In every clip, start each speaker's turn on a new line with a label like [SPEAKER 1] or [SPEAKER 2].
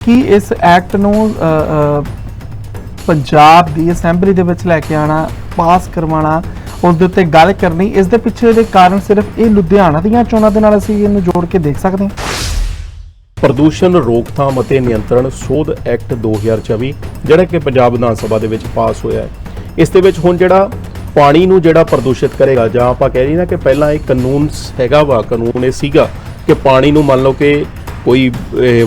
[SPEAKER 1] ਕੀ ਇਸ ਐਕਟ ਨੂੰ ਪੰਜਾਬ ਦੀ ਅਸੈਂਬਲੀ ਦੇ ਵਿੱਚ ਲੈ ਕੇ ਆਣਾ, ਪਾਸ ਕਰਵਾਉਣਾ ਉਸ ਦੇ ਉੱਤੇ ਗੱਲ ਕਰਨੀ, ਇਸ ਦੇ ਪਿੱਛੇ ਦੇ ਕਾਰਨ ਸਿਰਫ ਇਹ ਲੁਧਿਆਣਾ ਦੀਆਂ ਚੋਣਾਂ ਦੇ ਨਾਲ ਅਸੀਂ ਇਹਨੂੰ ਜੋੜ ਕੇ ਦੇਖ ਸਕਦੇ ਹਾਂ।
[SPEAKER 2] ਪ੍ਰਦੂਸ਼ਣ, ਰੋਕਥਾਮ ਅਤੇ ਨਿਯੰਤਰਣ ਸੋਧ ਐਕਟ 2024 ਜਿਹੜਾ ਕਿ ਪੰਜਾਬ ਵਿਧਾਨ ਸਭਾ ਦੇ ਵਿੱਚ ਪਾਸ ਹੋਇਆ ਹੈ। ਇਸ ਦੇ ਵਿੱਚ ਹੁਣ ਜਿਹੜਾ ਪਾਣੀ ਨੂੰ ਜਿਹੜਾ ਪ੍ਰਦੂਸ਼ਿਤ ਕਰੇਗਾ, ਜਾਂ ਆਪਾਂ ਕਹਿ ਰਹੀ ਨਾ ਕਿ ਪਹਿਲਾਂ ਇਹ ਕਾਨੂੰਨ ਹੈਗਾ ਵਾ, ਕਾਨੂੰਨ ਇਹ ਸੀਗਾ ਕਿ ਪਾਣੀ ਨੂੰ ਮੰਨ ਲਓ ਕਿ ਕੋਈ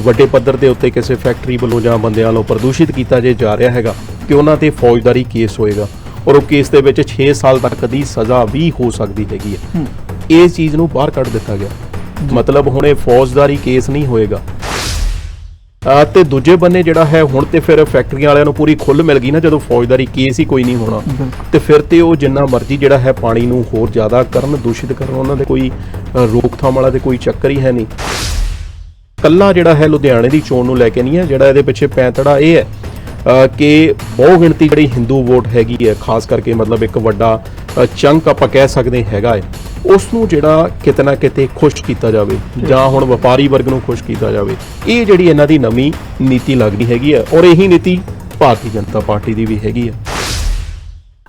[SPEAKER 2] ਵੱਡੇ ਪੱਧਰ ਦੇ ਉੱਤੇ ਕਿਸੇ ਫੈਕਟਰੀ ਵੱਲੋਂ ਜਾਂ ਬੰਦਿਆਂ ਵੱਲੋਂ ਪ੍ਰਦੂਸ਼ਿਤ ਕੀਤਾ ਜੇ ਜਾ ਰਿਹਾ ਹੈਗਾ ਕਿ ਉਹਨਾਂ ਤੇ ਫੌਜਦਾਰੀ ਕੇਸ ਹੋਏਗਾ। ਔਰ ਉਹ ਕੇਸ ਦੇ ਵਿੱਚ 6 ਸਾਲ ਤੱਕ ਦੀ ਸਜ਼ਾ ਵੀ ਹੋ ਸਕਦੀ ਹੈਗੀ ਹੈ। ਇਹ ਚੀਜ਼ ਨੂੰ ਬਾਹਰ ਕੱਢ ਦਿੱਤਾ ਗਿਆ। ਮਤਲਬ ਹੁਣ ਇਹ ਫੌਜਦਾਰੀ ਕੇਸ ਨਹੀਂ ਹੋਏਗਾ। ਆ ਤੇ ਦੂਜੇ ਬੰਨੇ ਜਿਹੜਾ ਹੈ ਹੁਣ ਤੇ ਫਿਰ ਫੈਕਟਰੀਆਂ ਵਾਲਿਆਂ ਨੂੰ ਪੂਰੀ ਖੁੱਲ ਮਿਲ ਗਈ ਨਾ ਜਦੋਂ ਫੌਜਦਾਰੀ ਕੇਸ ਹੀ ਕੋਈ ਨਹੀਂ ਹੋਣਾ। ਤੇ ਫਿਰ ਤੇ ਉਹ ਜਿੰਨਾ ਮਰਜ਼ੀ ਜਿਹੜਾ ਹੈ ਪਾਣੀ ਨੂੰ ਹੋਰ ਜ਼ਿਆਦਾ ਕਰਨ ਦੂਸ਼ਿਤ ਕਰਨ ਉਹਨਾਂ ਦੇ ਕੋਈ ਰੋਕਥਾਮ ਵਾਲਾ ਤੇ ਕੋਈ ਚੱਕਰ ਹੀ ਹੈ ਨਹੀਂ। ਕੱਲਾ ਜਿਹੜਾ ਹੈ ਲੁਧਿਆਣੇ ਦੀ ਚੋਣ ਨੂੰ ਲੈ ਕੇ ਨਹੀਂ ਹੈ, ਜਿਹੜਾ ਇਹਦੇ ਪਿੱਛੇ ਪੈਂਤੜਾ ਇਹ ਹੈ ਕਿ ਬਹੁ ਗਿਣਤੀ ਜਿਹੜੀ ਹਿੰਦੂ ਵੋਟ ਹੈਗੀ ਹੈ, ਖਾਸ ਕਰਕੇ ਮਤਲਬ ਇੱਕ ਵੱਡਾ ਚੰਕ ਆਪਾਂ ਕਹਿ ਸਕਦੇ ਹੈਗਾ ਹੈ, ਉਸ ਨੂੰ ਜਿਹੜਾ ਕਿਤੇ ਨਾ ਕਿਤੇ ਖੁਸ਼ ਕੀਤਾ ਜਾਵੇ, ਜਾਂ ਹੁਣ ਵਪਾਰੀ ਵਰਗ ਨੂੰ ਖੁਸ਼ ਕੀਤਾ ਜਾਵੇ, ਇਹ ਜਿਹੜੀ ਇਹਨਾਂ ਦੀ ਨਵੀਂ ਨੀਤੀ ਲੱਗਦੀ ਹੈਗੀ ਹੈ, ਔਰ ਇਹੀ ਨੀਤੀ ਭਾਰਤੀ ਜਨਤਾ ਪਾਰਟੀ ਦੀ ਵੀ ਹੈਗੀ ਹੈ।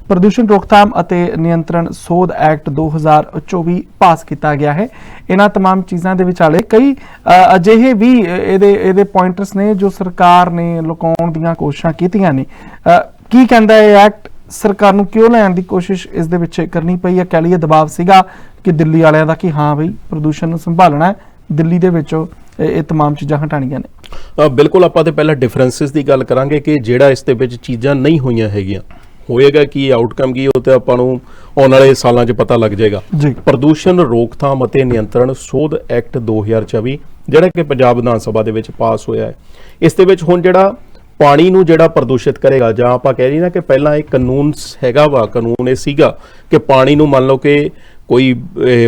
[SPEAKER 1] ਪ੍ਰਦੂਸ਼ਣ ਰੋਕਥਾਮ ਅਤੇ ਨਿਯੰਤਰਣ ਸੋਧ ਐਕਟ 2024 ਪਾਸ ਕੀਤਾ ਗਿਆ ਹੈ ਇਹਨਾਂ तमाम ਚੀਜ਼ਾਂ ਦੇ ਵਿਚਾਲੇ ਕਈ ਅ, ਅਜਿਹੇ ਵੀ ਅ, ਇਹਦੇ ਇਹਦੇ ਪੁਆਇੰਟਰਸ ਨੇ ਜੋ ਸਰਕਾਰ ਨੇ ਲੁਕਾਉਣ ਦੀਆਂ ਕੋਸ਼ਿਸ਼ਾਂ ਕੀਤੀਆਂ ਨੇ ਅ, ਕੀ ਕਹਿੰਦਾ ਇਹ ਐਕਟ ਸਰਕਾਰ ਨੂੰ ਕਿਉਂ ਲੈਣ ਦੀ ਕੋਸ਼ਿਸ਼ ਇਸ ਦੇ ਵਿੱਚ ਕਰਨੀ ਪਈ ਹੈ ਕਹਿ ਲਈਏ ਦਬਾਅ ਸੀਗਾ ਕਿ ਦਿੱਲੀ ਵਾਲਿਆਂ ਦਾ ਕਿ ਹਾਂ ਬਈ ਪ੍ਰਦੂਸ਼ਣ ਨੂੰ ਸੰਭਾਲਣਾ ਹੈ ਦਿੱਲੀ ਦੇ ਵਿੱਚੋਂ ਇਹ ਇਹ तमाम ਚੀਜ਼ਾਂ ਹਟਾਣੀਆਂ ਨੇ
[SPEAKER 2] ਅ, ਬਿਲਕੁਲ ਆਪਾਂ ਤੇ ਪਹਿਲਾਂ ਡਿਫਰੈਂਸਸ ਦੀ ਗੱਲ ਕਰਾਂਗੇ ਕਿ ਜਿਹੜਾ ਇਸ ਦੇ ਵਿੱਚ ਚੀਜ਼ਾਂ ਨਹੀਂ ਹੋਈਆਂ ਹੈਗੀਆਂ ਹੋਏਗਾ ਕੀ ਆਊਟਕਮ ਕੀ ਉਹ ਤੇ ਆਪਾਂ ਨੂੰ ਆਉਣ ਵਾਲੇ ਸਾਲਾਂ 'ਚ ਪਤਾ ਲੱਗ ਜਾਏਗਾ। ਪ੍ਰਦੂਸ਼ਣ ਰੋਕਥਾਮ ਅਤੇ ਨਿਯੰਤਰਣ ਸੋਧ ਐਕਟ 2024 ਜਿਹੜਾ ਕਿ ਪੰਜਾਬ ਵਿਧਾਨ ਸਭਾ ਦੇ ਵਿੱਚ ਪਾਸ ਹੋਇਆ ਹੈ। ਇਸ ਦੇ ਵਿੱਚ ਹੁਣ ਜਿਹੜਾ ਪਾਣੀ ਨੂੰ ਜਿਹੜਾ ਪ੍ਰਦੂਸ਼ਿਤ ਕਰੇਗਾ ਜਾਂ ਆਪਾਂ ਕਹਿ ਰਹੀ ਨਾ ਕਿ ਪਹਿਲਾਂ ਇਹ ਕਾਨੂੰਨ ਹੈਗਾ ਵਾ ਕਾਨੂੰਨ ਇਹ ਸੀਗਾ ਕਿ ਪਾਣੀ ਨੂੰ ਮੰਨ ਲਓ ਕਿ ਕੋਈ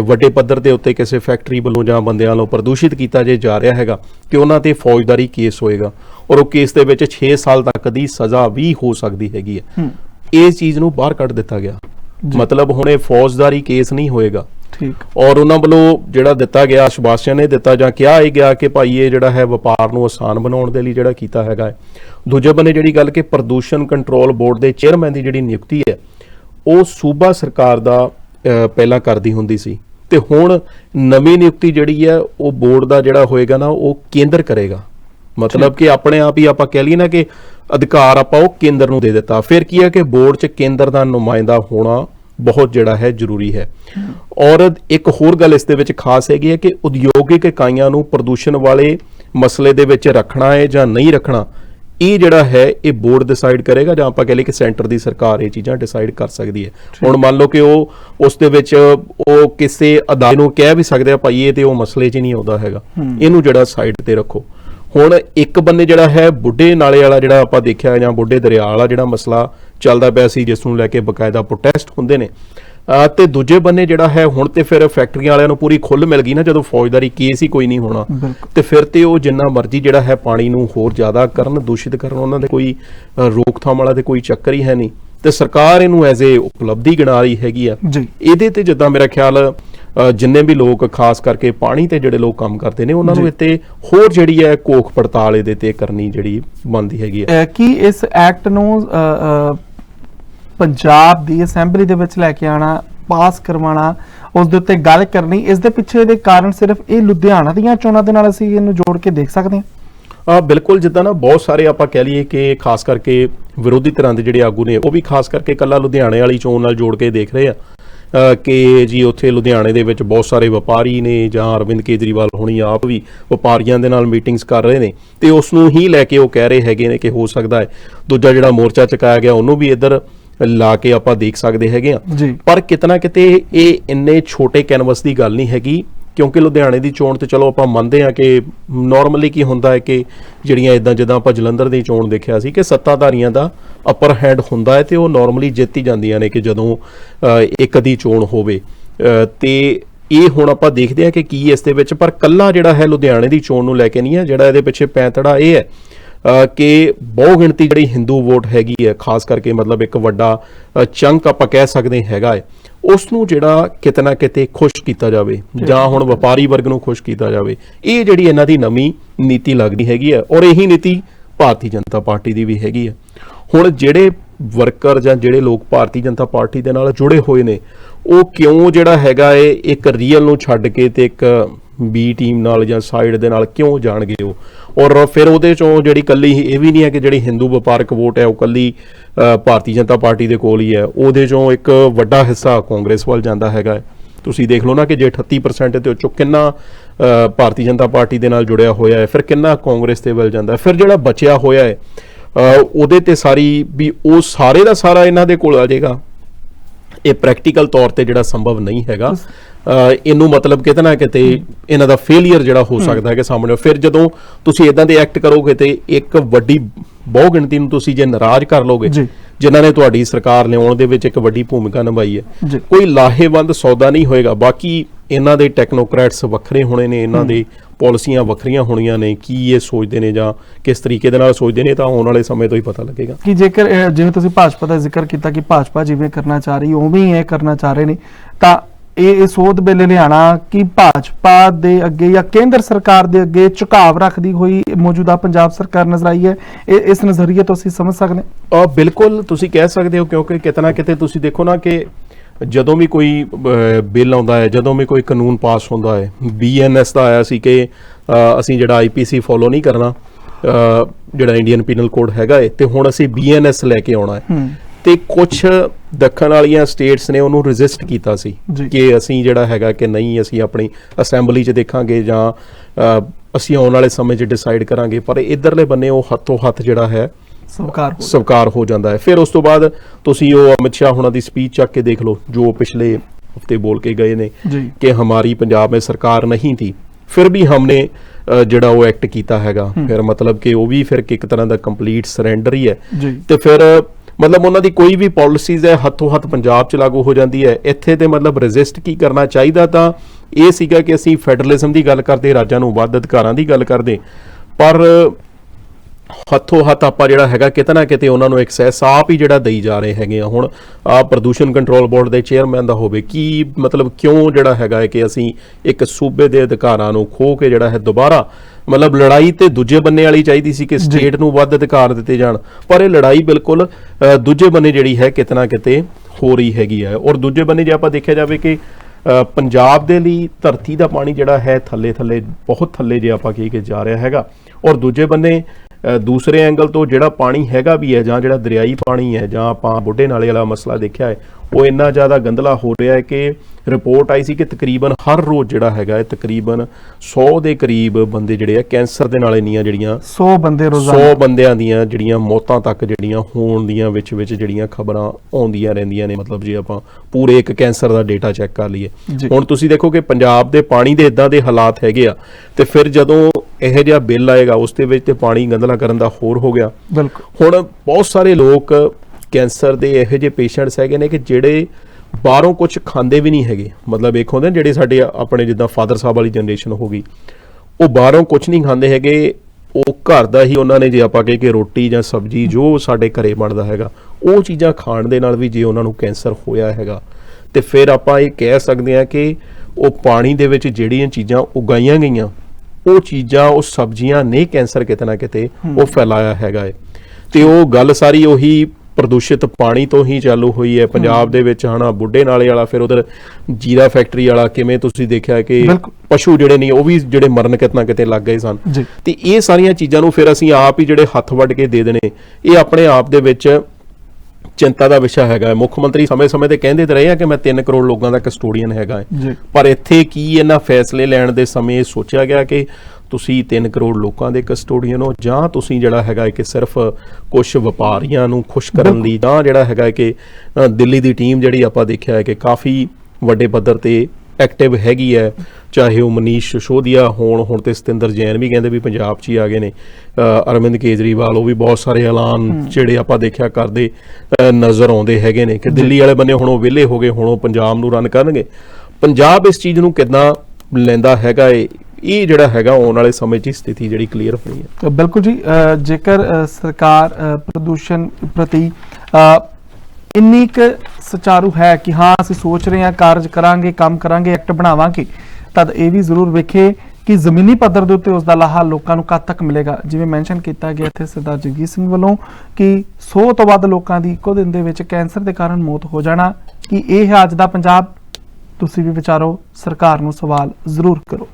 [SPEAKER 2] ਵੱਡੇ ਪੱਧਰ ਦੇ ਉੱਤੇ ਕਿਸੇ ਫੈਕਟਰੀ ਵੱਲੋਂ ਜਾਂ ਬੰਦਿਆਂ ਵੱਲੋਂ ਪ੍ਰਦੂਸ਼ਿਤ ਕੀਤਾ ਜੇ ਜਾ ਰਿਹਾ ਹੈਗਾ ਕਿ ਉਹਨਾਂ ਤੇ ਫੌਜਦਾਰੀ ਕੇਸ ਹੋਏਗਾ। ਔਰ ਉਹ ਕੇਸ ਦੇ ਵਿੱਚ 6 ਸਾਲ ਤੱਕ ਦੀ ਸਜ਼ਾ ਵੀ ਹੋ ਸਕਦੀ ਹੈਗੀ ਹੈ। ਇਹ ਚੀਜ਼ ਨੂੰ ਬਾਹਰ ਕੱਢ ਦਿੱਤਾ ਗਿਆ। ਮਤਲਬ ਹੁਣ ਇਹ ਫੌਜਦਾਰੀ ਕੇਸ ਨਹੀਂ ਹੋਏਗਾ।
[SPEAKER 1] ਠੀਕ।
[SPEAKER 2] ਔਰ ਉਹਨਾਂ ਵੱਲੋਂ ਜਿਹੜਾ ਦਿੱਤਾ ਗਿਆ ਆਸ਼ਵਾਸਨ ਨੇ ਦਿੱਤਾ ਜਾਂ ਕਿਹਾ ਹੀ ਗਿਆ ਕਿ ਭਾਈ ਇਹ ਜਿਹੜਾ ਹੈ ਵਪਾਰ ਨੂੰ ਆਸਾਨ ਬਣਾਉਣ ਦੇ ਲਈ ਜਿਹੜਾ ਕੀਤਾ ਹੈਗਾ ਹੈ। ਦੂਜੇ ਬੰਨੇ ਜਿਹੜੀ ਗੱਲ ਕਿ ਪ੍ਰਦੂਸ਼ਣ ਕੰਟਰੋਲ ਬੋਰਡ ਦੇ ਚੇਅਰਮੈਨ ਦੀ ਜਿਹੜੀ ਨਿਯੁਕਤੀ ਹੈ ਉਹ ਸੂਬਾ ਸਰਕਾਰ ਦਾ ਪਹਿਲਾਂ ਕਰਦੀ ਹੁੰਦੀ ਸੀ। ਤੇ ਹੁਣ ਨਵੀਂ ਨਿਯੁਕਤੀ ਜਿਹੜੀ ਹੈ ਉਹ ਬੋਰਡ ਦਾ ਜਿਹੜਾ ਹੋਏਗਾ ਨਾ ਉਹ ਕੇਂਦਰ ਕਰੇਗਾ। ਮਤਲਬ ਕਿ ਆਪਣੇ ਆਪ ਹੀ ਆਪਾਂ ਕਹਿ ਲਈਏ ਨਾ ਕਿ ਅਧਿਕਾਰ ਆਪਾਂ ਉਹ ਕੇਂਦਰ ਨੂੰ ਦੇ ਦਿੱਤਾ। ਫਿਰ ਕੀ ਹੈ ਕਿ ਬੋਰਡ 'ਚ ਕੇਂਦਰ ਦਾ ਨੁਮਾਇੰਦਾ ਹੋਣਾ ਬਹੁਤ ਜਿਹੜਾ ਹੈ ਜ਼ਰੂਰੀ ਹੈ। ਔਰ ਇੱਕ ਹੋਰ ਗੱਲ ਇਸ ਦੇ ਵਿੱਚ ਖਾਸ ਹੈਗੀ ਹੈ ਕਿ ਉਦਯੋਗਿਕ ਇਕਾਈਆਂ ਨੂੰ ਪ੍ਰਦੂਸ਼ਣ ਵਾਲੇ ਮਸਲੇ ਦੇ ਵਿੱਚ ਰੱਖਣਾ ਹੈ ਜਾਂ ਨਹੀਂ ਰੱਖਣਾ ਇਹ ਜਿਹੜਾ ਹੈ ਇਹ ਬੋਰਡ ਡਿਸਾਈਡ ਕਰੇਗਾ ਜਾਂ ਆਪਾਂ ਕਹ ਲਈਏ ਕਿ ਸੈਂਟਰ ਦੀ ਸਰਕਾਰ ਇਹ ਚੀਜ਼ਾਂ ਡਿਸਾਈਡ ਕਰ ਸਕਦੀ ਹੈ। ਹੁਣ ਮੰਨ ਲਓ ਕਿ ਉਹ ਉਸ ਦੇ ਵਿੱਚ ਉਹ ਕਿਸੇ ਅਦਾਰੇ ਨੂੰ ਕਹਿ ਵੀ ਸਕਦੇ ਆ ਭਾਈ ਇਹ ਤੇ ਉਹ ਮਸਲੇ 'ਚ ਨਹੀਂ ਆਉਂਦਾ ਹੈਗਾ। ਇਹਨੂੰ ਜਿਹੜਾ ਸਾਈਡ ਤੇ ਰੱਖੋ। ਹੁਣ ਇੱਕ ਬੰਨੇ ਜਿਹੜਾ ਹੈ ਬੁੱਢੇ ਨਾਲੇ ਵਾਲਾ ਜਿਹੜਾ ਆਪਾਂ ਦੇਖਿਆ ਜਾਂ ਬੁੱਢੇ ਦਰਿਆ ਵਾਲਾ ਜਿਹੜਾ ਮਸਲਾ ਚੱਲਦਾ ਪਿਆ ਸੀ ਜਿਸ ਨੂੰ ਲੈ ਕੇ ਬਕਾਇਦਾ ਪ੍ਰੋਟੈਸਟ ਹੁੰਦੇ ਨੇ। ਤੇ ਦੂਜੇ ਬੰਨੇ ਜਿਹੜਾ ਹੈ ਹੁਣ ਤੇ ਫਿਰ ਫੈਕਟਰੀਆਂ ਵਾਲਿਆਂ ਨੂੰ ਪੂਰੀ ਖੁੱਲ ਮਿਲ ਗਈ ਨਾ ਜਦੋਂ ਫੌਜਦਾਰੀ ਕੇਸ ਹੀ ਕੋਈ ਨਹੀਂ ਹੋਣਾ। ਤੇ ਫਿਰ ਤੇ ਉਹ ਜਿੰਨਾ ਮਰਜ਼ੀ ਜਿਹੜਾ ਹੈ ਪਾਣੀ ਨੂੰ ਹੋਰ ਜ਼ਿਆਦਾ ਕਰਨ ਦੂਸ਼ਿਤ ਕਰਨ ਉਹਨਾਂ ਦੇ ਕੋਈ ਰੋਕਥਾਮ ਵਾਲਾ ਤੇ ਕੋਈ ਚੱਕਰ ਹੀ ਹੈ ਨਹੀਂ। ਤੇ ਸਰਕਾਰ ਇਹਨੂੰ ਐਜ਼ ਏ ਉਪਲਬਧੀ ਗਿਣਾ ਰਹੀ ਹੈਗੀ ਆ।
[SPEAKER 1] ਜੀ।
[SPEAKER 2] ਇਹਦੇ ਤੇ ਜਿੱਦਾਂ ਮੇਰਾ ਖਿਆਲ ਜਿੰਨੇ ਵੀ ਲੋਕ ਖਾਸ ਕਰਕੇ ਪਾਣੀ ਤੇ ਜਿਹੜੇ ਲੋਕ ਕੰਮ ਕਰਦੇ ਨੇ ਉਹਨਾਂ ਨੂੰ। ਇੱਥੇ ਹੋਰ ਜਿਹੜੀ ਹੈ ਕੋਖ ਪੜਤਾਲ ਇਹਦੇ ਤੇ ਕਰਨੀ ਜਿਹੜੀ ਬਣਦੀ ਹੈਗੀ ਹੈ।
[SPEAKER 1] ਕੀ ਇਸ ਐਕਟ ਨੂੰ ਪੰਜਾਬ ਦੀ ਅਸੈਂਬਲੀ ਦੇ ਵਿੱਚ ਲੈ ਕੇ ਆਣਾ ਪਾਸ ਕਰਵਾਉਣਾ ਉਸ ਦੇ ਉੱਤੇ ਗੱਲ ਕਰਨੀ ਇਸ ਦੇ ਪਿੱਛੇ ਦੇ ਕਾਰਨ ਸਿਰਫ ਇਹ ਲੁਧਿਆਣਾ ਦੀਆਂ ਚੋਣਾਂ ਦੇ ਨਾਲ ਅਸੀਂ ਇਹਨੂੰ ਜੋੜ ਕੇ ਦੇਖ ਸਕਦੇ ਹਾਂ?
[SPEAKER 2] ਆ ਬਿਲਕੁਲ ਜਿੱਦਾਂ ਨਾ ਬਹੁਤ ਸਾਰੇ ਆਪਾਂ ਕਹਿ ਲਈਏ ਕਿ ਖਾਸ ਕਰਕੇ ਵਿਰੋਧੀ ਧਿਰਾਂ ਦੇ ਜਿਹੜੇ ਆਗੂ ਨੇ ਉਹ ਵੀ ਖਾਸ ਕਰਕੇ ਕੱਲਾ ਲੁਧਿਆਣੇ ਵਾਲੀ ਚੋਣ ਨਾਲ ਜੋੜ ਕੇ ਦੇਖ ਰਹੇ ਆ। ਕਿ ਜੀ ਉੱਥੇ ਲੁਧਿਆਣੇ ਦੇ ਵਿੱਚ ਬਹੁਤ ਸਾਰੇ ਵਪਾਰੀ ਨੇ ਜਾਂ ਅਰਵਿੰਦ ਕੇਜਰੀਵਾਲ ਹੁਣੀ ਆਪ ਵੀ ਵਪਾਰੀਆਂ ਦੇ ਨਾਲ ਮੀਟਿੰਗਸ ਕਰ ਰਹੇ ਨੇ ਤੇ ਉਸ ਨੂੰ ਹੀ ਲੈ ਕੇ ਉਹ ਕਹਿ ਰਹੇ ਹੈਗੇ ਨੇ ਕਿ ਹੋ ਸਕਦਾ ਹੈ। ਦੂਜਾ ਜਿਹੜਾ ਮੋਰਚਾ ਚੁਕਾਇਆ ਗਿਆ ਉਹਨੂੰ ਵੀ ਇੱਧਰ ਲਾ ਕੇ ਆਪਾਂ ਦੇਖ ਸਕਦੇ ਹੈਗੇ ਆ ਪਰ ਕਿਤਨਾ ਕਿਤੇ ਇਹ ਇੰਨੇ ਛੋਟੇ ਕੈਨਵਸ ਦੀ ਗੱਲ ਨਹੀਂ ਹੈਗੀ। ਕਿਉਂਕਿ ਲੁਧਿਆਣੇ ਦੀ ਚੋਣ ਤੇ ਚਲੋ ਆਪਾਂ ਮੰਨਦੇ ਆ ਕਿ ਨਾਰਮਲੀ ਕੀ ਹੁੰਦਾ ਹੈ ਕਿ ਜਿਹੜੀਆਂ ਇਦਾਂ ਜਿੱਦਾਂ ਆਪਾਂ ਜਲੰਧਰ ਦੀ ਚੋਣ ਦੇਖਿਆ ਸੀ ਕਿ ਸੱਤਾਧਾਰੀਆਂ ਦਾ ਅਪਰ ਹੈਂਡ ਹੁੰਦਾ ਹੈ ਤੇ ਉਹ ਨਾਰਮਲੀ ਜਿੱਤੀ ਜਾਂਦੀਆਂ ਨੇ ਕਿ ਜਦੋਂ ਇੱਕ ਦੀ ਚੋਣ ਹੋਵੇ। ਅ, ਤੇ ਇਹ ਹੁਣ ਆਪਾਂ ਦੇਖਦੇ ਆ ਕਿ ਕੀ ਇਸ ਦੇ ਵਿੱਚ ਪਰ ਕੱਲਾ ਜਿਹੜਾ ਹੈ ਲੁਧਿਆਣੇ ਦੀ ਚੋਣ ਨੂੰ ਲੈ ਕੇ ਨਹੀਂ ਹੈ ਜਿਹੜਾ ਇਹਦੇ ਪਿੱਛੇ ਪੈਂਤੜਾ ਇਹ ਹੈ ਕਿ ਬਹੁ ਗਿਣਤੀ ਜਿਹੜੀ ਹਿੰਦੂ ਵੋਟ ਹੈਗੀ ਹੈ ਖਾਸ ਕਰਕੇ ਮਤਲਬ ਇੱਕ ਵੱਡਾ ਚੰਕ ਆਪਾਂ ਕਹਿ ਸਕਦੇ ਹੈਗਾ ਹੈ। ਉਸ ਨੂੰ ਜਿਹੜਾ ਕਿਤੇ ਨਾ ਕਿਤੇ ਖੁਸ਼ ਕੀਤਾ ਜਾਵੇ, ਜਾਂ ਹੁਣ ਵਪਾਰੀ ਵਰਗ ਨੂੰ ਖੁਸ਼ ਕੀਤਾ ਜਾਵੇ, ਇਹ ਜਿਹੜੀ ਇਹਨਾਂ ਦੀ ਨਵੀਂ ਨੀਤੀ ਲੱਗਦੀ ਹੈਗੀ ਹੈ, ਔਰ ਇਹੀ ਨੀਤੀ ਭਾਰਤੀ ਜਨਤਾ ਪਾਰਟੀ ਦੀ ਵੀ ਹੈਗੀ ਹੈ। ਹੁਣ ਜਿਹੜੇ ਵਰਕਰ ਜਾਂ ਜਿਹੜੇ ਲੋਕ ਭਾਰਤੀ ਜਨਤਾ ਪਾਰਟੀ ਦੇ ਨਾਲ ਜੁੜੇ ਹੋਏ ਨੇ, ਉਹ ਕਿਉਂ ਜਿਹੜਾ ਹੈਗਾ ਏ ਇੱਕ ਰੀਅਲ ਨੂੰ ਛੱਡ ਕੇ ਤੇ ਇੱਕ ਬੀ ਟੀਮ ਨਾਲ ਜਾਂ ਸਾਈਡ ਦੇ ਨਾਲ ਕਿਉਂ ਜਾਣਗੇ ਉਹ? ਔਰ ਫਿਰ ਉਹਦੇ ਚੋਂ ਜਿਹੜੀ ਕੱਲੀ ਇਹ ਵੀ ਨਹੀਂ ਹੈ ਕਿ ਜਿਹੜੀ ਹਿੰਦੂ ਵਪਾਰਕ ਵੋਟ ਹੈ, ਉਹ ਕੱਲੀ ਭਾਰਤੀ ਜਨਤਾ ਪਾਰਟੀ ਦੇ ਕੋਲ ਹੀ ਹੈ। ਉਹਦੇ ਚੋਂ ਇੱਕ ਵੱਡਾ ਹਿੱਸਾ ਕਾਂਗਰਸ ਵੱਲ ਜਾਂਦਾ ਹੈਗਾ ਤੁਸੀਂ ਦੇਖ ਲਓ ਨਾ ਕਿ ਜੇ 38% ਹੈ ਤੇ ਉਹ ਚੋਂ ਕਿੰਨਾ ਭਾਰਤੀ ਜਨਤਾ ਪਾਰਟੀ ਦੇ ਨਾਲ ਜੁੜਿਆ ਹੋਇਆ ਹੈ, ਫਿਰ ਕਿੰਨਾ ਕਾਂਗਰਸ ਦੇ ਵੱਲ ਜਾਂਦਾ ਫਿਰ ਜਿਹੜਾ ਬਚਿਆ ਹੋਇਆ ਹੈ ਉਹਦੇ ਤੇ ਸਾਰੀ ਵੀ ਉਹ ਸਾਰੇ ਦਾ ਸਾਰਾ ਇਹਨਾਂ ਦੇ ਕੋਲ ਆ ਜਾਏਗਾ। ਇਹ ਪ੍ਰੈਕਟੀਕਲ ਤੌਰ ਤੇ ਜਿਹੜਾ ਸੰਭਵ ਨਹੀਂ ਹੈਗਾ ਇਹਨੂੰ ਮਤਲਬ ਕਿਤੇ ਨਾ ਕਿਤੇ ਇਹਨਾਂ ਦਾ ਫੇਲਿਅਰ ਜਿਹੜਾ ਹੋ ਸਕਦਾ ਹੈ ਕਿ ਸਾਹਮਣੇ ਫਿਰ ਜਦੋਂ ਤੁਸੀਂ ਇਦਾਂ ਦੇ ਐਕਟ ਕਰੋਗੇ ਤੇ ਇੱਕ ਵੱਡੀ ਬਹੁ ਗਿਣਤੀ ਨੂੰ ਤੁਸੀਂ ਜੇ ਨਾਰਾਜ਼ ਕਰ ਲੋਗੇ। ਜਿਨ੍ਹਾਂ ਨੇ ਤੁਹਾਡੀ ਸਰਕਾਰ ਲਿਆਉਣ ਦੇ ਵਿੱਚ ਇੱਕ ਵੱਡੀ ਭੂਮਿਕਾ ਨਿਭਾਈ ਹੈ। ਕੋਈ ਲਾਹੇਵੰਦ ਸੌਦਾ ਨਹੀਂ ਹੋਏਗਾ ਬਾਕੀ ਇਹਨਾਂ ਦੇ ਟੈਕਨੋਕ੍ਰੈਟਸ ਵੱਖਰੇ ਹੋਣੇ ਨੇ ਇਹਨਾਂ ਦੇ ਪਾਲਿਸੀਆਂ ਵੱਖਰੀਆਂ ਹੋਣੀਆਂ ਨੇ ਕੀ ਇਹ ਸੋਚਦੇ ਨੇ ਜਾਂ ਕਿਸ ਤਰੀਕੇ ਦੇ ਨਾਲ ਸੋਚਦੇ ਨੇ ਤਾਂ ਆਉਣ ਵਾਲੇ ਸਮੇਂ ਤੋਂ ਹੀ ਪਤਾ ਲੱਗੇਗਾ।
[SPEAKER 1] ਕਿ ਜੇਕਰ ਜਿਵੇਂ ਤੁਸੀਂ ਭਾਜਪਾ ਦਾ ਜ਼ਿਕਰ ਕੀਤਾ ਕਿ ਭਾਜਪਾ ਜਿਵੇਂ ਕਰਨਾ ਚਾਹ ਰਹੀ ਉਵੇਂ ਹੀ ਇਹ ਕਰਨਾ ਚਾਹ ਰਹੇ ਨੇ ਤਾਂ ਇਹ ਇਹ ਸੋਧ ਬਿੱਲ ਲਿਆਣਾ ਕਿ ਭਾਜਪਾ ਦੇ ਅੱਗੇ ਜਾਂ ਕੇਂਦਰ ਸਰਕਾਰ ਦੇ ਅੱਗੇ ਝੁਕਾਵ ਰੱਖਦੀ ਹੋਈ ਮੌਜੂਦਾ ਪੰਜਾਬ ਸਰਕਾਰ ਨਜ਼ਰ ਆਈ ਹੈ ਇਹ ਇਸ ਨਜ਼ਰੀਏ ਤੋਂ ਅਸੀਂ ਸਮਝ ਸਕਦੇ ਹਾਂ।
[SPEAKER 2] ਬਿਲਕੁਲ ਤੁਸੀਂ ਕਹਿ ਸਕਦੇ ਹੋ ਕਿਉਂਕਿ ਕਿਤੇ ਨਾ ਕਿਤੇ ਤੁਸੀਂ ਦੇਖੋ ਨਾ ਕਿ ਜਦੋਂ ਵੀ ਕੋਈ ਬਿੱਲ ਆਉਂਦਾ ਹੈ ਜਦੋਂ ਵੀ ਕੋਈ ਕਾਨੂੰਨ ਪਾਸ ਹੁੰਦਾ ਹੈ ਬੀਐਨਐਸ ਦਾ ਆਇਆ ਸੀ ਕਿ ਅਸੀਂ ਜਿਹੜਾ ਆਈਪੀਸੀ ਫੋਲੋ ਨਹੀਂ ਕਰਨਾ ਜਿਹੜਾ ਇੰਡੀਅਨ ਪੀਨਲ ਕੋਡ ਹੈਗਾ ਹੈ ਤੇ ਹੁਣ ਅਸੀਂ ਬੀਐਨਐਸ ਲੈ ਕੇ ਆਉਣਾ ਹੈ ਤੇ ਕੁਝ ਦੱਖਣ ਵਾਲੀਆਂ ਸਟੇਟਸ ਨੇ ਉਹਨੂੰ ਰੈਜ਼ਿਸਟ ਕੀਤਾ ਸੀ। ਕਿ ਅਸੀਂ ਜਿਹੜਾ ਹੈਗਾ ਕਿ ਨਹੀਂ ਅਸੀਂ ਆਪਣੀ ਅਸੈਂਬਲੀ 'ਚ ਦੇਖਾਂਗੇ ਜਾਂ ਅਸੀਂ ਆਉਣ ਵਾਲੇ ਸਮੇਂ 'ਚ ਡਿਸਾਈਡ ਕਰਾਂਗੇ ਪਰ ਇਧਰਲੇ ਬੰਨੇ ਉਹ ਹੱਥੋਂ ਹੱਥ ਜਿਹੜਾ ਹੈ
[SPEAKER 1] ਸਵਕਾਰ ਹੋ
[SPEAKER 2] ਸਵਕਾਰ ਹੋ ਜਾਂਦਾ ਹੈ। ਫਿਰ ਉਸ ਤੋਂ ਬਾਅਦ ਤੁਸੀਂ ਉਹ ਅਮਿਤ ਸ਼ਾਹ ਹੁਣਾਂ ਦੀ ਸਪੀਚ ਚੱਕ ਕੇ ਦੇਖ ਲਓ ਜੋ ਪਿਛਲੇ ਹਫ਼ਤੇ ਬੋਲ ਕੇ ਗਏ ਨੇ ਕਿ ਹਮਾਰੀ ਪੰਜਾਬ ਵਿੱਚ ਸਰਕਾਰ ਨਹੀਂ ਥੀ। ਫਿਰ ਵੀ ਹਮਨੇ ਜਿਹੜਾ ਉਹ ਐਕਟ ਕੀਤਾ ਹੈਗਾ। ਫਿਰ ਮਤਲਬ ਕਿ ਉਹ ਵੀ ਫਿਰ ਇੱਕ ਤਰ੍ਹਾਂ ਦਾ ਕੰਪਲੀਟ ਸਰੈਂਡਰ ਹੀ ਹੈ। ਤੇ ਫਿਰ ਮਤਲਬ ਉਹਨਾਂ ਦੀ ਕੋਈ ਵੀ ਪਾਲਿਸੀਜ਼ ਹੈ ਹੱਥੋਂ ਹੱਥ ਪੰਜਾਬ 'ਚ ਲਾਗੂ ਹੋ ਜਾਂਦੀ ਹੈ। ਇੱਥੇ ਤੇ ਮਤਲਬ ਰੈਜ਼ਿਸਟ ਕੀ ਕਰਨਾ ਚਾਹੀਦਾ ਤਾਂ ਇਹ ਸੀਗਾ ਕਿ ਅਸੀਂ ਫੈਡਰਲਿਜ਼ਮ ਦੀ ਗੱਲ ਕਰਦੇ ਰਾਜਾਂ ਨੂੰ ਵੱਧ ਅਧਿਕਾਰਾਂ ਦੀ ਗੱਲ ਕਰਦੇ। ਪਰ ਹੱਥੋਂ ਹੱਥ ਆਪਾਂ ਜਿਹੜਾ ਹੈਗਾ ਕਿਤੇ ਨਾ ਕਿਤੇ ਉਹਨਾਂ ਨੂੰ ਐਕਸੈਸ ਆਪ ਹੀ ਜਿਹੜਾ ਦੇਈ ਜਾ ਰਹੇ ਹੈਗੇ ਆ। ਹੁਣ ਆ ਪ੍ਰਦੂਸ਼ਣ ਕੰਟਰੋਲ ਬੋਰਡ ਦੇ ਚੇਅਰਮੈਨ ਦਾ ਹੋਵੇ ਕੀ ਮਤਲਬ ਕਿਉਂ ਜਿਹੜਾ ਹੈਗਾ ਹੈ ਕਿ ਅਸੀਂ ਇੱਕ ਸੂਬੇ ਦੇ ਅਧਿਕਾਰਾਂ ਨੂੰ ਖੋ ਕੇ ਜਿਹੜਾ ਹੈ ਦੁਬਾਰਾ ਮਤਲਬ ਲੜਾਈ ਤੇ ਦੂਜੇ ਬੰਨੇ ਵਾਲੀ ਚਾਹੀਦੀ ਸੀ ਕਿ ਸਟੇਟ ਨੂੰ ਵੱਧ ਅਧਿਕਾਰ ਦਿੱਤੇ ਜਾਣ। ਪਰ ਇਹ ਲੜਾਈ ਬਿਲਕੁਲ ਦੂਜੇ ਬੰਨੇ ਜਿਹੜੀ ਹੈ ਕਿਤੇ ਨਾ ਕਿਤੇ ਹੋ ਰਹੀ ਹੈਗੀ ਹੈ। ਔਰ ਦੂਜੇ ਬੰਨੇ ਜੇ ਆਪਾਂ ਦੇਖਿਆ ਜਾਵੇ ਕਿ ਪੰਜਾਬ ਦੇ ਲਈ ਧਰਤੀ ਦਾ ਪਾਣੀ ਜਿਹੜਾ ਹੈ ਥੱਲੇ ਥੱਲੇ ਬਹੁਤ ਥੱਲੇ ਜੇ ਆਪਾਂ ਕਹੀ ਕਿ ਜਾ ਰਿਹਾ ਹੈਗਾ। ਔਰ ਦੂਜੇ ਬੰਨੇ ਦੂਸਰੇ ਐਂਗਲ ਤੋਂ ਜਿਹੜਾ ਪਾਣੀ ਹੈਗਾ ਵੀ ਹੈ ਜਾਂ ਜਿਹੜਾ ਦਰਿਆਈ ਪਾਣੀ ਹੈ ਜਾਂ ਆਪਾਂ ਬੁੱਢੇ ਨਾਲੇ ਵਾਲਾ ਮਸਲਾ ਦੇਖਿਆ ਹੈ ਉਹ ਇੰਨਾ ਜ਼ਿਆਦਾ ਗੰਦਲਾ ਹੋ ਰਿਹਾ ਹੈ ਕਿ ਰਿਪੋਰਟ ਆਈ ਸੀ ਕਿ ਤਕਰੀਬਨ ਹਰ ਰੋਜ਼ ਜਿਹੜਾ ਹੈਗਾ ਹੈ ਤਕਰੀਬਨ 100 ਦੇ ਕਰੀਬ ਬੰਦੇ ਜਿਹੜੇ ਆ ਕੈਂਸਰ ਦੇ ਨਾਲ ਇੰਨੀਆਂ ਜਿਹੜੀਆਂ
[SPEAKER 1] 100 ਬੰਦੇ ਰੋਜ਼ਾਨਾ
[SPEAKER 2] 100 ਬੰਦਿਆਂ ਦੀਆਂ ਜਿਹੜੀਆਂ ਮੌਤਾਂ ਤੱਕ ਜਿਹੜੀਆਂ ਹੋਣ ਦੀਆਂ ਵਿੱਚ ਵਿੱਚ ਜਿਹੜੀਆਂ ਖਬਰਾਂ ਆਉਂਦੀਆਂ ਰਹਿੰਦੀਆਂ ਨੇ ਮਤਲਬ ਜੇ ਆਪਾਂ ਪੂਰੇ ਇੱਕ ਕੈਂਸਰ ਦਾ ਡੇਟਾ ਚੈੱਕ ਕਰ ਲਈਏ। ਹੁਣ ਤੁਸੀਂ ਦੇਖੋ ਕਿ ਪੰਜਾਬ ਦੇ ਪਾਣੀ ਦੇ ਇਦਾਂ ਦੇ ਹਾਲਾਤ ਹੈਗੇ ਆ ਤੇ ਫਿਰ ਜਦੋਂ ਇਹੋ ਜਿਹਾ ਬਿੱਲ ਆਏਗਾ ਉਸ ਦੇ ਵਿੱਚ ਤੇ ਪਾਣੀ ਗੰਦਲਾ ਕਰਨ ਦਾ ਹੋਰ ਹੋ ਗਿਆ।
[SPEAKER 1] ਬਿਲਕੁਲ।
[SPEAKER 2] ਹੁਣ ਬਹੁਤ ਸਾਰੇ ਲੋਕ ਕੈਂਸਰ ਦੇ ਇਹੋ ਜਿਹੇ ਪੇਸ਼ੈਂਟਸ ਹੈਗੇ ਨੇ ਕਿ ਜਿਹੜੇ ਬਾਹਰੋਂ ਕੁਝ ਖਾਂਦੇ ਵੀ ਨਹੀਂ ਹੈਗੇ। ਮਤਲਬ ਇੱਕ ਹੁੰਦੇ ਨੇ ਜਿਹੜੇ ਸਾਡੇ ਆਪਣੇ ਜਿੱਦਾਂ ਫਾਦਰ ਸਾਹਿਬ ਵਾਲੀ ਜਨਰੇਸ਼ਨ ਹੋ ਗਈ। ਉਹ ਬਾਹਰੋਂ ਕੁਝ ਨਹੀਂ ਖਾਂਦੇ ਹੈਗੇ। ਉਹ ਘਰ ਦਾ ਹੀ ਉਹਨਾਂ ਨੇ ਜੇ ਆਪਾਂ ਕਹੇ ਕਿ ਰੋਟੀ ਜਾਂ ਸਬਜ਼ੀ ਜੋ ਸਾਡੇ ਘਰੇ ਬਣਦਾ ਹੈਗਾ ਉਹ ਚੀਜ਼ਾਂ ਖਾਣ ਦੇ ਨਾਲ ਵੀ ਜੇ ਉਹਨਾਂ ਨੂੰ ਕੈਂਸਰ ਹੋਇਆ ਹੈਗਾ ਤੇ ਫਿਰ ਆਪਾਂ ਇਹ ਕਹਿ ਸਕਦੇ ਹਾਂ ਕਿ ਉਹ ਪਾਣੀ ਦੇ ਵਿੱਚ ਜਿਹੜੀਆਂ ਚੀਜ਼ਾਂ ਉਗਾਈਆਂ ਗਈਆਂ ਉਹ ਚੀਜ਼ਾਂ ਉਹ ਸਬਜ਼ੀਆਂ ਨੇ ਕੈਂਸਰ ਕਿਤੇ ਨਾ ਕਿਤੇ ਉਹ ਫੈਲਾਇਆ ਹੈਗਾ ਹੈ ਤੇ ਉਹ ਗੱਲ ਸਾਰੀ ਉਹੀ ਪ੍ਰਦੂਸ਼ਿਤ ਪਾਣੀ ਤੋਂ ਹੀ ਚਾਲੂ ਹੋਈ ਹੈ ਪੰਜਾਬ ਦੇ ਵਿੱਚ ਹਨਾ ਬੁੱਢੇ ਨਾਲੇ ਵਾਲਾ ਫਿਰ ਉਧਰ ਜੀਰਾ ਫੈਕਟਰੀ ਵਾਲਾ ਕਿਵੇਂ ਤੁਸੀਂ ਦੇਖਿਆ ਕਿ। ਪਸ਼ੂ ਜਿਹੜੇ ਨੇ ਉਹ ਵੀ ਜਿਹੜੇ ਮਰਨ ਕਿਤਨਾ ਕਿਤੇ ਲੱਗ ਗਏ ਸਨ। ਤੇ ਇਹ ਸਾਰੀਆਂ ਚੀਜ਼ਾਂ ਨੂੰ ਫਿਰ ਅਸੀਂ ਆਪ ਹੀ ਜਿਹੜੇ ਹੱਥ ਵੱਢ ਕੇ ਦੇ ਦੇਣੇ ਇਹ ਆਪਣੇ ਆਪ ਦੇ ਵਿੱਚ ਚਿੰਤਾ ਦਾ ਵਿਸ਼ਾ ਹੈਗਾ। ਮੁੱਖ ਮੰਤਰੀ ਸਮੇਂ-ਸਮੇਂ ਤੇ ਕਹਿੰਦੇ ਤੇ ਰਹੇ ਆ ਕਿ ਮੈਂ 3 ਕਰੋੜ ਲੋਕਾਂ ਦਾ ਕਸਟੋਡੀਅਨ ਹੈਗਾ ਪਰ ਇੱਥੇ ਕੀ ਇਹਨਾਂ ਫੈਸਲੇ ਲੈਣ ਦੇ ਸਮੇਂ ਸੋਚਿਆ ਗਿਆ ਕਿ ਤੁਸੀਂ 3 ਕਰੋੜ ਲੋਕਾਂ ਦੇ ਕਸਟੋਡੀਅਨ ਹੋ ਜਾਂ ਤੁਸੀਂ ਜਿਹੜਾ ਹੈਗਾ ਕਿ ਸਿਰਫ ਕੁਝ ਵਪਾਰੀਆਂ ਨੂੰ ਖੁਸ਼ ਕਰਨ ਲਈ ਜਾਂ ਜਿਹੜਾ ਹੈਗਾ ਕਿ ਦਿੱਲੀ ਦੀ ਟੀਮ ਜਿਹੜੀ ਆਪਾਂ ਦੇਖਿਆ ਹੈ ਕਿ ਕਾਫੀ ਵੱਡੇ ਪੱਧਰ ਤੇ ਐਕਟਿਵ ਹੈਗੀ ਹੈ ਚਾਹੇ ਉਹ ਮਨੀਸ਼ ਸਿਸੋਦੀਆ ਹੋਣ ਹੁਣ ਤੇ ਸਤਿੰਦਰ ਜੈਨ ਵੀ ਕਹਿੰਦੇ ਵੀ ਪੰਜਾਬ 'ਚ ਹੀ ਆ ਗਏ ਨੇ। ਅਰਵਿੰਦ ਕੇਜਰੀਵਾਲ ਉਹ ਵੀ ਬਹੁਤ ਸਾਰੇ ਐਲਾਨ ਜਿਹੜੇ ਆਪਾਂ ਦੇਖਿਆ ਕਰਦੇ ਨਜ਼ਰ ਆਉਂਦੇ ਹੈਗੇ ਨੇ ਕਿ ਦਿੱਲੀ ਵਾਲੇ ਬੰਨੇ ਹੁਣ ਉਹ ਵਿਹਲੇ ਹੋ ਗਏ ਹੁਣ ਉਹ ਪੰਜਾਬ ਨੂੰ ਰਨ ਕਰਨਗੇ। ਪੰਜਾਬ ਇਸ ਚੀਜ਼ ਨੂੰ ਕਿੱਦਾਂ ਲੈਂਦਾ ਹੈਗਾ ਏ? ਇਹ ਜਿਹੜਾ ਹੈਗਾ ਆਉਣ ਵਾਲੇ ਸਮੇਂ 'ਚ ਸਥਿਤੀ ਜਿਹੜੀ ਕਲੀਅਰ ਹੋਣੀ ਹੈ।
[SPEAKER 1] ਬਿਲਕੁਲ ਜੀ ਜੇਕਰ ਸਰਕਾਰ ਪ੍ਰਦੂਸ਼ਣ ਪ੍ਰਤੀ ਇੰਨੀ ਕੁ ਸੁਚਾਰੂ ਹੈ ਕਿ ਹਾਂ, ਅਸੀਂ ਸੋਚ ਰਹੇ ਹਾਂ, ਕਾਰਜ ਕਰਾਂਗੇ, ਕੰਮ ਕਰਾਂਗੇ ਐਕਟ ਬਣਾਵਾਂਗੇ, ਤਦ ਇਹ ਵੀ ਜ਼ਰੂਰ ਵੇਖੇ ਕਿ ਜ਼ਮੀਨੀ ਪੱਧਰ ਦੇ ਉੱਤੇ ਉਸ ਦਾ ਲਾਹਾ ਲੋਕਾਂ ਨੂੰ ਕਦ ਤੱਕ ਮਿਲੇਗਾ। ਜਿਵੇਂ ਮੈਂਸ਼ਨ ਕੀਤਾ ਗਿਆ ਇੱਥੇ ਸਰਦਾਰ ਜਗਜੀਤ ਸਿੰਘ ਵੱਲੋਂ ਕਿ 100 ਤੋਂ ਵੱਧ ਲੋਕਾਂ ਦੀ ਇੱਕੋ ਦਿਨ ਦੇ ਵਿੱਚ ਕੈਂਸਰ ਦੇ ਕਾਰਨ ਮੌਤ ਹੋ ਜਾਣਾ। ਕਿ ਇਹ ਹੈ ਅੱਜ ਦਾ ਪੰਜਾਬ? ਤੁਸੀਂ ਵੀ ਵਿਚਾਰੋ, ਸਰਕਾਰ ਨੂੰ ਸਵਾਲ ਜ਼ਰੂਰ ਕਰੋ।